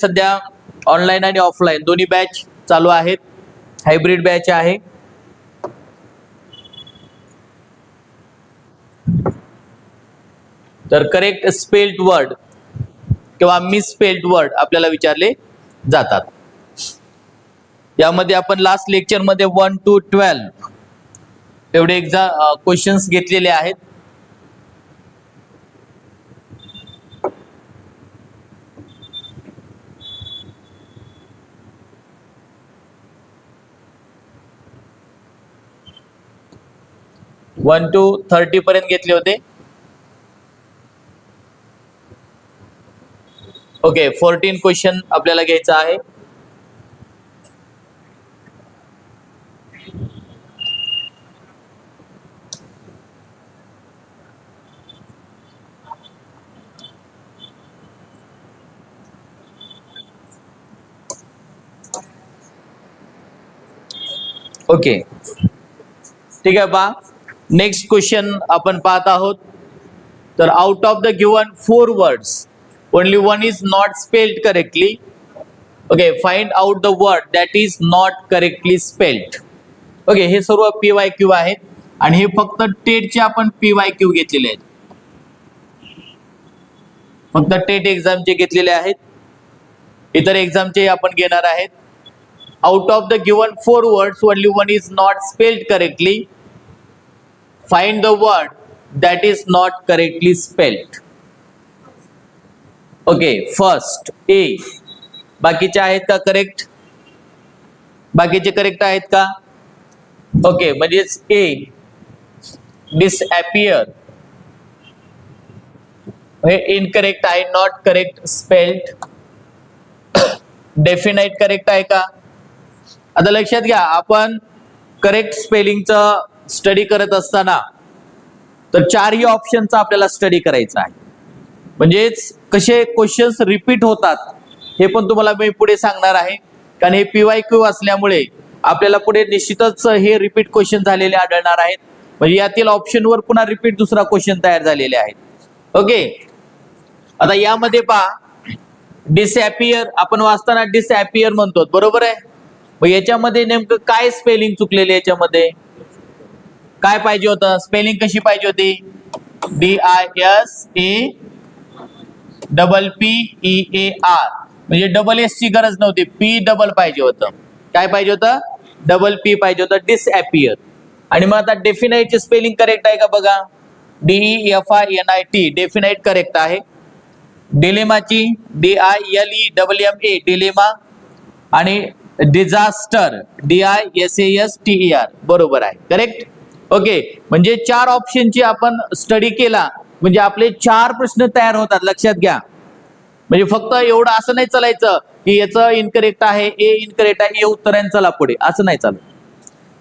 सध्या ऑनलाईन आणि ऑफलाईन दोन्ही बॅच चालू आहेत. हायब्रिड बॅच आहे. तर करेक्ट स्पेल्ड वर्ड किंवा मिसस्पेल्ड वर्ड आपल्याला विचारले जातात. यामध्ये आपण लास्ट लेक्चरमध्ये वन टू ट्वेल्व एवढे एक्झा क्वेश्चन्स घेतलेले आहेत. वन टू थर्टी पर्यंत घेतले होते. ओके फोर्टीन क्वेश्चन आपल्याला घ्यायचा आहे. ओके ठीक आहे पहा. नेक्स्ट क्वेश्चन आपण पाहत आहोत. तर out of the given four words only one is not spelled correctly okay find out the word that is not correctly spelled okay हे सर्व पी वाय क्यू आहेत आणि हे फक्त टेटचे आपण पी वाय क्यू घेतलेले आहेत. फक्त टेट एक्झामचे घेतलेले आहेत. इतर एक्झामचे आपण घेणार आहेत. Out of the given four words only one is not spelled correctly find the word that is not correctly spelled okay first a. बाकीचे आहेत का करेक्ट बाकीचे करेक्ट आहेत का? ओके म्हणजेच ए डिसअपियर हे इनकरेक्ट आहे not correct spelled definite correct आहे का? आता लक्षात घ्या आपण करेक्ट स्पेलिंगचं स्टडी करत असताना तर चारही ऑप्शनचा आपल्याला स्टडी करायचा आहे. म्हणजेच कसे क्वेश्चन्स रिपीट होतात हे पण तुम्हाला मी पुढे सांगणार आहे. कारण हे पीवाय क्यू असल्यामुळे आपल्याला पुढे निश्चितच हे रिपीट क्वेश्चन झालेले आढळणार आहेत. म्हणजे यातील ऑप्शनवर पुन्हा रिपीट दुसरा क्वेश्चन तयार झालेले आहेत. ओके आता यामध्ये पहा डिसॅपियर आपण वाचताना डिसॅपियर म्हणतो बरोबर आहे? मग याच्यामध्ये नेमकं काय स्पेलिंग चुकलेले याच्यामध्ये? काय पाहिजे होतं? स्पेलिंग कशी पाहिजे होती? D I S A double P E A R म्हणजे डबल एस ची गरज नव्हती. पी डबल पाहिजे होतं. काय पाहिजे होतं? डबल पी पाहिजे होतं. डिसअपियर आणि मग आता डेफिनाईटची स्पेलिंग करेक्ट आहे का बघा? D E F I N I T definite correct आहे. डिलेमाची D I L E double M A dilemma आणि disaster D I S A S T E R बरोबर आहे. करेक्ट ओके म्हणजे चार ऑप्शनची आपण स्टडी केला म्हणजे आपले चार प्रश्न तयार होतात लक्षात घ्या. म्हणजे फक्त एवढं असं नाही चालायचं की याचं इनकरेक्ट आहे ए इनकरेक्ट आहे ए उत्तर आहे चला पुढे. असं नाही चालत.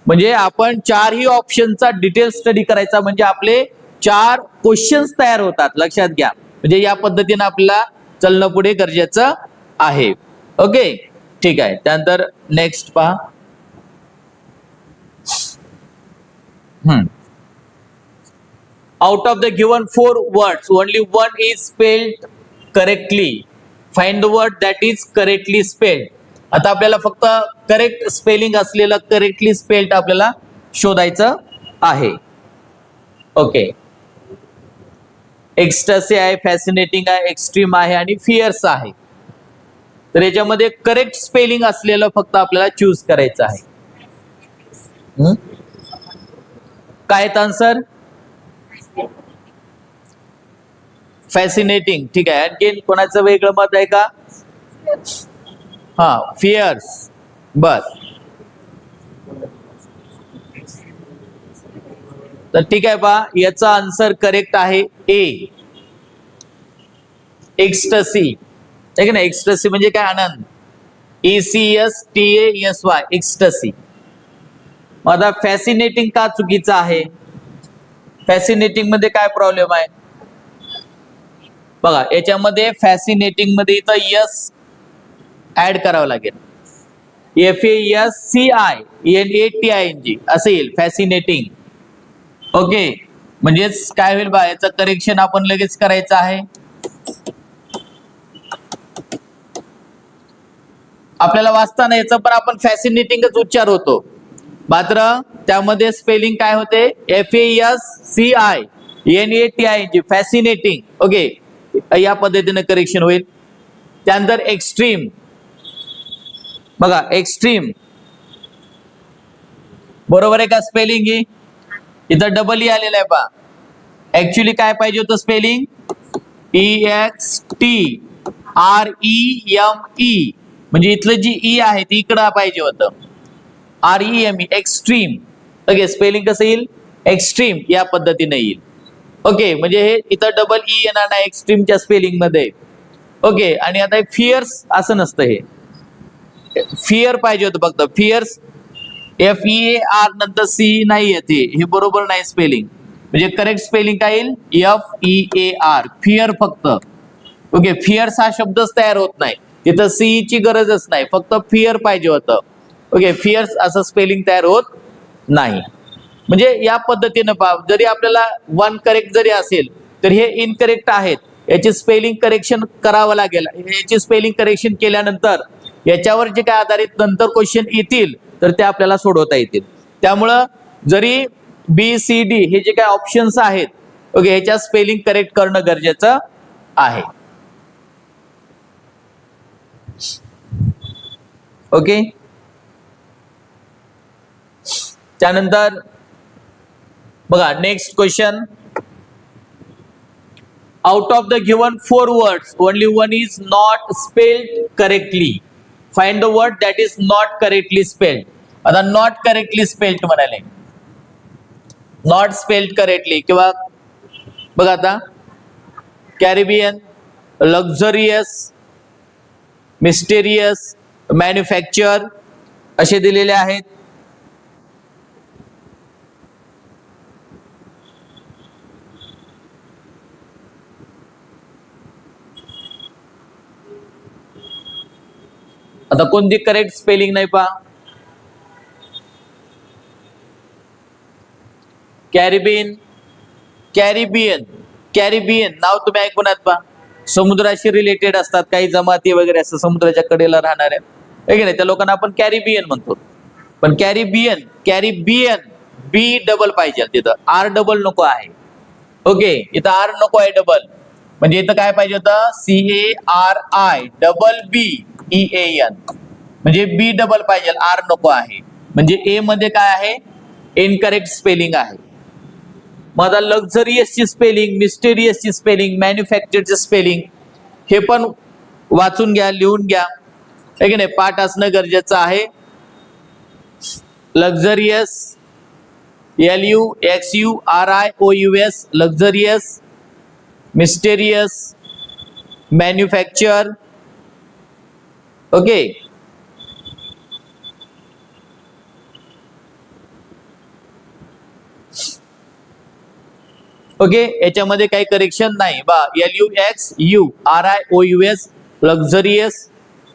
म्हणजे आपण चारही ऑप्शनचा डिटेल स्टडी करायचा म्हणजे आपले चार क्वेश्चन्स तयार होतात लक्षात घ्या. म्हणजे या पद्धतीने आपल्याला चालणं पुढे गरजेचं आहे. ओके ठीक आहे. त्यानंतर नेक्स्ट पहा. Out of the given four words only one is spelled correctly find the word that is correctly spelled आता आपल्याला फक्त करेक्ट स्पेलिंग असलेलं करेक्टली स्पेल्ड आपल्याला शोधायचं आहे. ओके एक्स्ट्रसी आहे फॅसिनेटिंग आहे एक्स्ट्रीम आहे आणि फिअर्स आहे. तर याच्यामध्ये करेक्ट स्पेलिंग असलेलं फक्त आपल्याला चूज करायचं आहे. काय आहेत आन्सर फॅसिनेटिंग ठीक आहे. आणखीन कोणाचं वेगळं मत आहे का? हा फिअर्स बर. तर ठीक आहे पहा याचा आन्सर करेक्ट आहे ए एक्स्टसी आहे ना एक्स्टसी म्हणजे काय? आनंद. E C S T S Y ecstasy मग आता फॅसिनेटिंग का चुकीचं आहे? फॅसिनेटिंगमध्ये काय प्रॉब्लेम आहे? बघा याच्यामध्ये फॅसिनेटिंगमध्ये इथं यस ऍड करावं लागेल. F S C I N A T I N G असं येईल फॅसिनेटिंग ओके म्हणजेच काय होईल बा याचं करेक्शन आपण लगेच करायचं आहे. आपल्याला वाचताना याचं पण आपण फॅसिनेटिंगच उच्चार होतो. मात्र त्यामध्ये स्पेलिंग काय होते? F S C I N A T I G fascinating okay या पद्धतीने करेक्शन होईल. त्यानंतर एक्स्ट्रीम बघा एक्स्ट्रीम बरोबर आहे का स्पेलिंग ही? इथं डबल ई e आलेलं आहे पा ऍक्च्युली काय पाहिजे होतं spelling E X T R E M E म्हणजे इथलं जी ई आहे ती इकडं पाहिजे होतं. R E M E extreme okay spelling कसं येईल? एक्स्ट्रीम या पद्धतीने येईल. ओके म्हणजे हे इथं डबल ई e येणार नाही एक्स्ट्रीमच्या स्पेलिंगमध्ये. ओके आणि आता फिअर्स असं नसतं हे. फिअर पाहिजे होतं फक्त. फिअर्स एफ ई आर नंतर सी नाही येते हे. बरोबर नाही स्पेलिंग म्हणजे करेक्ट स्पेलिंग काय येईल? F E A R fear फक्त. ओके फिअर्स हा शब्दच तयार होत नाही. तिथं सीईची ची गरजच नाही. फक्त फिअर पाहिजे होतं. ओके फिअर्स असं स्पेलिंग तयार होत नाही. म्हणजे या पद्धतीनं पहा जरी आपल्याला वन करेक्ट जरी असेल तर हे इनकरेक्ट आहेत. याची स्पेलिंग करेक्शन करावं लागेल. याची स्पेलिंग करेक्शन केल्यानंतर याच्यावर जे काय आधारित नंतर क्वेश्चन येतील तर ते आपल्याला सोडवता येतील. त्यामुळं जरी बी सी डी हे जे काय ऑप्शन्स आहेत ओके ह्याच्या स्पेलिंग करेक्ट करणं गरजेचं आहे. ओके त्यानंतर बघा next question out of the given four words only one is not spelled correctly find the word that is not correctly spelled आता नॉट करेक्टली स्पेल्ड म्हणाले. नॉट स्पेल्ड करेक्टली किंवा बघा आता. कॅरिबियन लक्झरियस मिस्टेरियस मॅन्युफॅक्चर असे दिलेले आहेत. आता कोणती करेक्ट स्पेलिंग नाही पा कॅरिबियन कॅरिबियन कॅरिबियन नाव तुम्ही ऐकून आहात पा समुद्राशी रिलेटेड असतात काही जमाती वगैरे असतात समुद्राच्या कडेला राहणाऱ्या आहे की नाही? त्या लोकांना आपण कॅरिबियन म्हणतो. पण कॅरिबियन कॅरिबियन बी डबल पाहिजे तिथं. आर डबल नको आहे. ओके इथं आर नको आहे डबल म्हणजे इथं काय पाहिजे होतं? C A R I double B E A N म्हणजे बी डबल पाहिजे आर नको आहे. म्हणजे ए मध्ये काय आहे? इनकरेक्ट स्पेलिंग आहे. मग आता लक्झरियसची स्पेलिंग मिस्टेरियसची स्पेलिंग मॅन्युफॅक्चरची स्पेलिंग हे पण वाचून घ्या लिहून घ्या. की नाही? पाठ असणं गरजेचं आहे. Luxurious L U X U R I O U S luxurious mysterious manufacture okay. Okay याच्यामध्ये काही करेक्शन नाही. बा L U X U R I O U S luxurious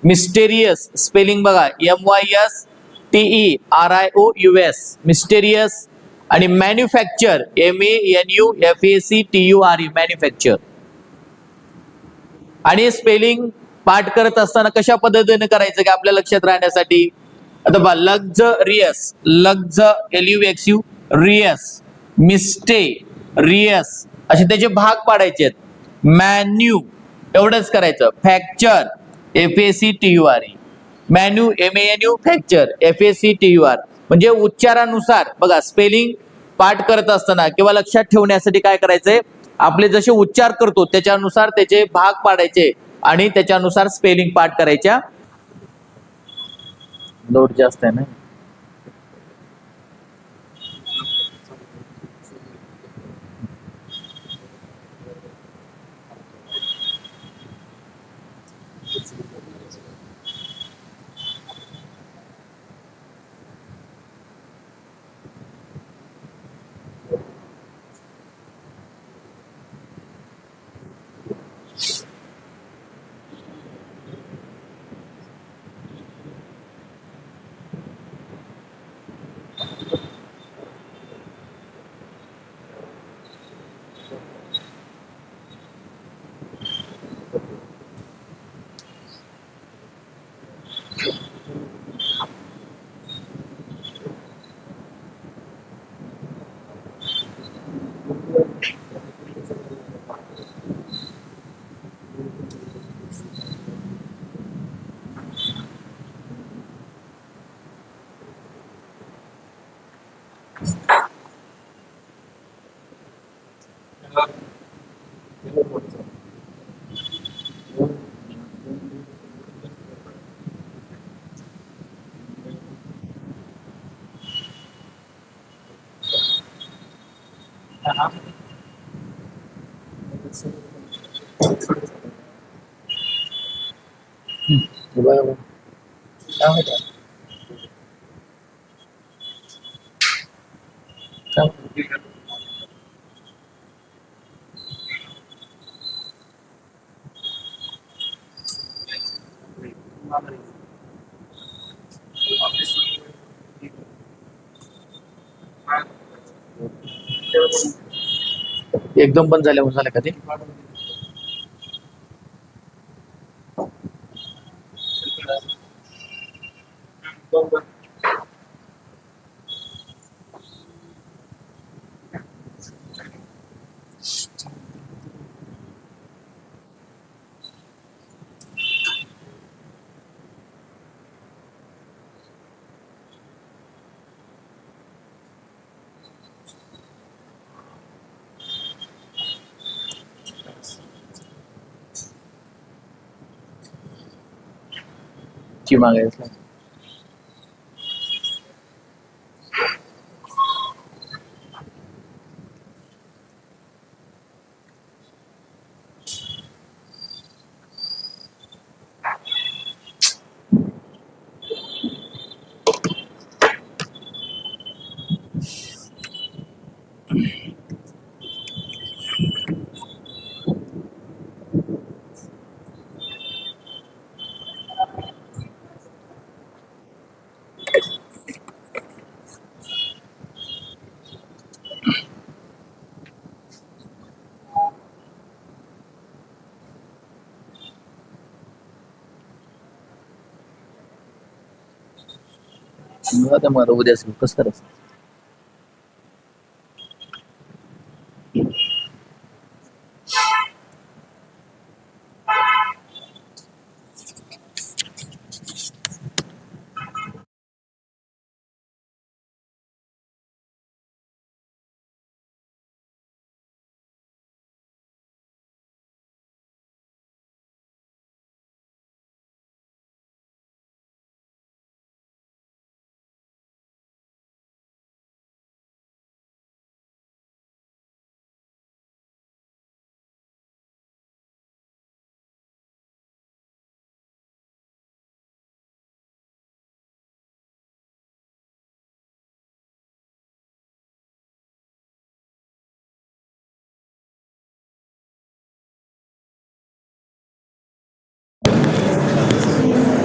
mysterious spelling बघा M Y S T E R I O U S mysterious आणि manufacture M A N U F A C T U R E manufacture आणि spelling पाठ करत असताना कशा पद्धतीने करायचं की आपल्या लक्षात राहण्यासाठी? आता बा luxurious lux L U X U rious mysterious असे त्याचे भाग पाडायचे आहेत. मॅन्यू एवढंच करायचं. Facture F A C T U R E manu M N U facture F A C T U R म्हणजे उच्चारानुसार बघा स्पेलिंग पाठ करत असताना किंवा लक्षात ठेवण्यासाठी काय करायचंय? आपले जसे उच्चार करतो त्याच्यानुसार त्याचे भाग पाडायचे. आणि त्याच्यानुसार स्पेलिंग पाठ करायच्या. लोड जास्त आहे ना. 嗯，明白了吗？एकदम बंद झाल्यावर झालं का ते? की मागायचं आता मला उद्या कसं करायचं?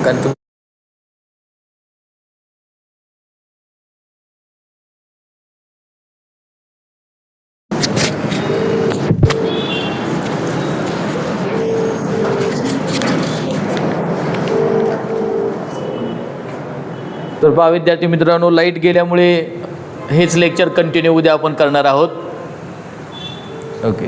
कारण तुम तर पहा विद्यार्थी मित्रांनो लाइट गेल्यामुळे हेच लेक्चर कंटिन्यू उद्या आपण करणार आहोत. ओके